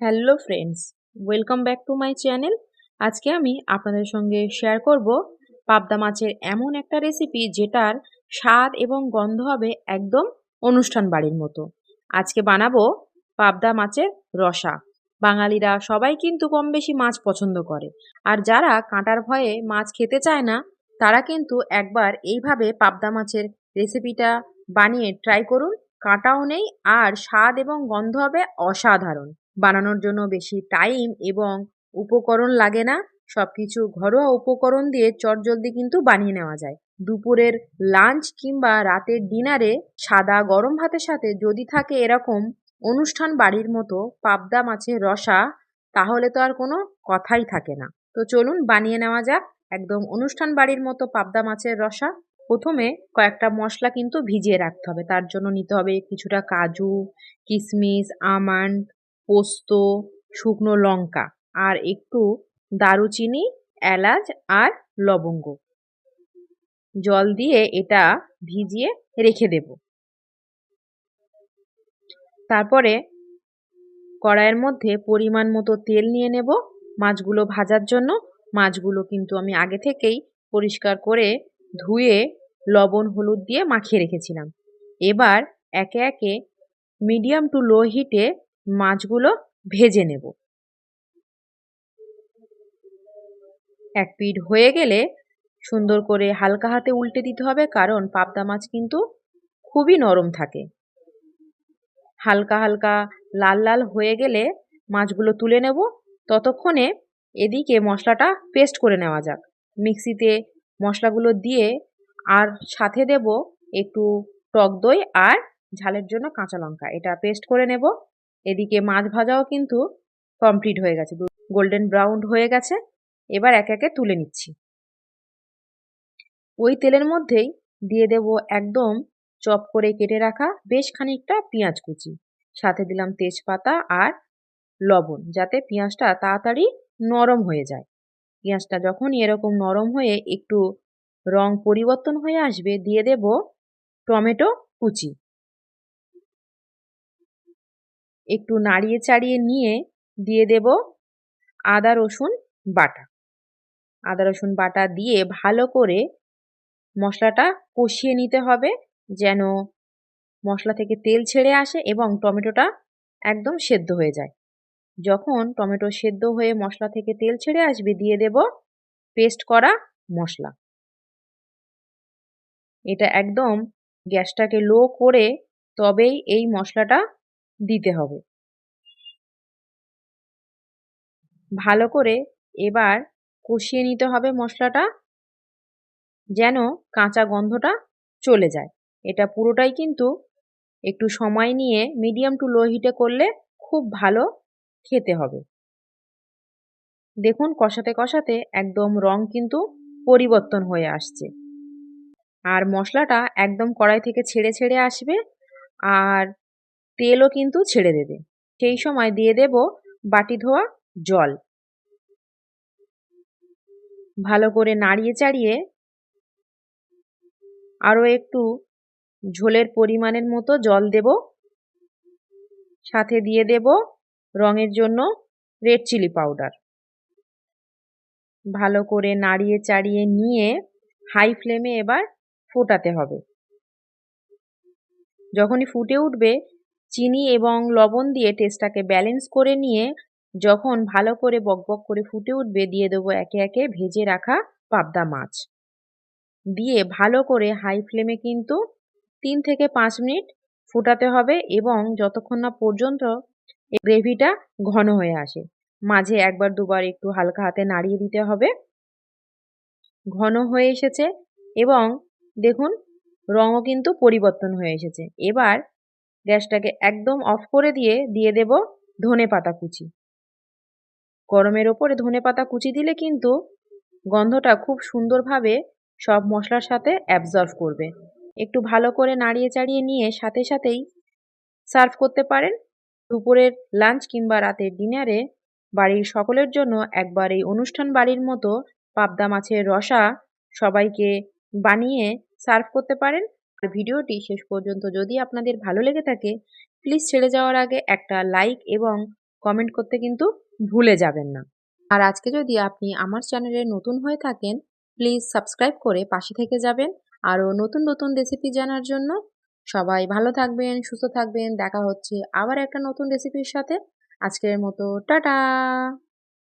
Hello friends, welcome back to my channel. আজকে আমি আপনাদের সঙ্গে শেয়ার করব পাবদা মাছের এমন একটা রেসিপি যেটার স্বাদ এবং গন্ধ হবে একদম অনুষ্ঠান বাড়ির মতো। আজকে বানাবো পাবদা মাছের রসা। বাঙালিরা সবাই কিন্তু কম বেশি মাছ পছন্দ করে। আর যারা কাঁটার ভয়ে মাছ খেতে চায় না, তারা কিন্তু একবার এইভাবে পাবদা মাছের রেসিপিটা বানিয়ে ট্রাই করুন। কাঁটাও নেই আর স্বাদ এবং গন্ধ হবে অসাধারণ। বানানোর জন্য বেশি টাইম এবং উপকরণ লাগে না। সব কিছু ঘরোয়া উপকরণ দিয়ে চটজলদি কিন্তু বানিয়ে নেওয়া যায়। দুপুরের লাঞ্চ কিংবা রাতের ডিনারে সাদা গরম ভাতের সাথে যদি থাকে এরকম অনুষ্ঠান বাড়ির মতো পাবদা মাছের রসা, তাহলে তো আর কোনো কথাই থাকে না। তো চলুন বানিয়ে নেওয়া যাক একদম অনুষ্ঠান বাড়ির মতো পাবদা মাছের রসা। প্রথমে কয়েকটা মশলা কিন্তু ভিজিয়ে রাখতে হবে। তার জন্য নিতে হবে কিছুটা কাজু কিশমিশ আমন্ড পোস্ত, শুকনো লঙ্কা আর একটু দারুচিনি, এলাচ আর লবঙ্গ। জল দিয়ে এটা ভিজিয়ে রেখে দেব। তারপরে কড়াইয়ের মধ্যে পরিমাণ মতো তেল নিয়ে নেব। মাছগুলো ভাজার জন্য। মাছগুলো কিন্তু আমি আগে থেকেই পরিষ্কার করে ধুয়ে লবণ, হলুদ দিয়ে মাখিয়ে রেখেছিলাম। এবার একে একে মিডিয়াম টু লো হিটে মাছগুলো ভেজে নেব। এক পিঠ হয়ে গেলে সুন্দর করে হালকা হাতে উল্টে দিতে হবে, কারণ পাবদা মাছ কিন্তু খুবই নরম থাকে। হালকা হালকা লাল লাল হয়ে গেলে মাছগুলো তুলে নেব। ততক্ষণে এদিকে মশলাটা পেস্ট করে নেওয়া যাক। মিক্সিতে মশলাগুলো দিয়ে আর সাথে দেব একটু টক দই আর ঝালের জন্য কাঁচা লঙ্কা। এটা পেস্ট করে নেব। এদিকে মাছ ভাজাও কিন্তু কমপ্লিট হয়ে গেছে। গোল্ডেন ব্রাউন হয়ে গেছে। এবার একে একে তুলে নিচ্ছি। ওই তেলের মধ্যেই দিয়ে দেব একদম চপ করে কেটে রাখা বেশ খানিকটা পেঁয়াজ কুচি। সাথে দিলাম তেজপাতা আর লবণ যাতে পেঁয়াজটা তাড়াতাড়ি নরম হয়ে যায়। পেঁয়াজটা যখনই এরকম নরম হয়ে একটু রং পরিবর্তন হয়ে আসবে, দিয়ে দেব টমেটো কুচি। একটু নাড়িয়ে চাড়িয়ে নিয়ে দিয়ে দেব আদা, রসুন বাটা। আদা, রসুন বাটা দিয়ে ভালো করে মশলাটা কষিয়ে নিতে হবে যেন মশলা থেকে তেল ছেড়ে আসে এবং টমেটোটা একদম সেদ্ধ হয়ে যায়। যখন টমেটো সেদ্ধ হয়ে মশলা থেকে তেল ছেড়ে আসবে, দিয়ে দেব পেস্ট করা মশলা। এটা একদম গ্যাসটাকে লো করে তবেই এই মশলাটা দিতে হবে। ভালো করে এবার কষিয়ে নিতে হবে মশলাটা, যেন কাঁচা গন্ধটা চলে যায়। এটা পুরোটাই কিন্তু একটু সময় নিয়ে মিডিয়াম টু লো হিটে করলে খুব ভালো খেতে হবে। দেখুন কষাতে কষাতে একদম রং কিন্তু পরিবর্তন হয়ে আসছে। আর মশলাটা একদম কড়াই থেকে ছেড়ে ছেড়ে আসবে। আর তেলও কিন্তু ছেড়ে দেবে। সেই সময় দিয়ে দেব বাটি ধোয়া জল। ভালো করে নাড়িয়ে চাড়িয়ে আরও একটু ঝোলের পরিমাণের মতো জল দেব। সাথে দিয়ে দেব রঙের জন্য রেড চিলি পাউডার। ভালো করে নাড়িয়ে চাড়িয়ে নিয়ে হাই ফ্লেমে এবার ফোটাতে হবে। যখনই ফুটে উঠবে চিনি এবং লবণ দিয়ে টেস্টটাকে ব্যালেন্স করে নিয়ে যখন ভালো করে বকবক করে ফুটে উঠবে, দিয়ে দেবো একে একে ভেজে রাখা পাবদা মাছ। দিয়ে ভালো করে হাই ফ্লেমে কিন্তু তিন থেকে পাঁচ মিনিট ফুটাতে হবে এবং যতক্ষণ না পর্যন্ত গ্রেভিটা ঘন হয়ে আসে। মাঝে একবার দুবার একটু হালকা হাতে নাড়িয়ে দিতে হবে। ঘন হয়ে এসেছে এবং দেখুন রঙও কিন্তু পরিবর্তন হয়ে এসেছে। এবার গ্যাসটাকে একদম অফ করে দিয়ে দিয়ে দেব ধনে পাতা কুচি। গরমের ওপরে ধনে পাতা কুচি দিলে কিন্তু গন্ধটা খুব সুন্দরভাবে সব মশলার সাথে অ্যাবজর্ভ করবে। একটু ভালো করে নাড়িয়ে চাড়িয়ে নিয়ে সাথে সাথেই সার্ভ করতে পারেন। দুপুরের লাঞ্চ কিংবা রাতের ডিনারে বাড়ির সকলের জন্য একবার এই অনুষ্ঠান বাড়ির মতো পাবদা মাছের রসা সবাইকে বানিয়ে সার্ভ করতে পারেন। আর ভিডিওটি শেষ পর্যন্ত যদি আপনাদের ভালো লেগে থাকে প্লিজ ছেড়ে যাওয়ার আগে একটা লাইক এবং কমেন্ট করতে কিন্তু ভুলে যাবেন না। আর আজকে যদি আপনি আমার চ্যানেলে নতুন হয়ে থাকেন প্লিজ সাবস্ক্রাইব করে পাশে থেকে যাবেন। আরও নতুন নতুন রেসিপি জানার জন্য সবাই ভালো থাকবেন, সুস্থ থাকবেন। দেখা হচ্ছে আবার একটা নতুন রেসিপির সাথে। আজকের মতো, টাটা!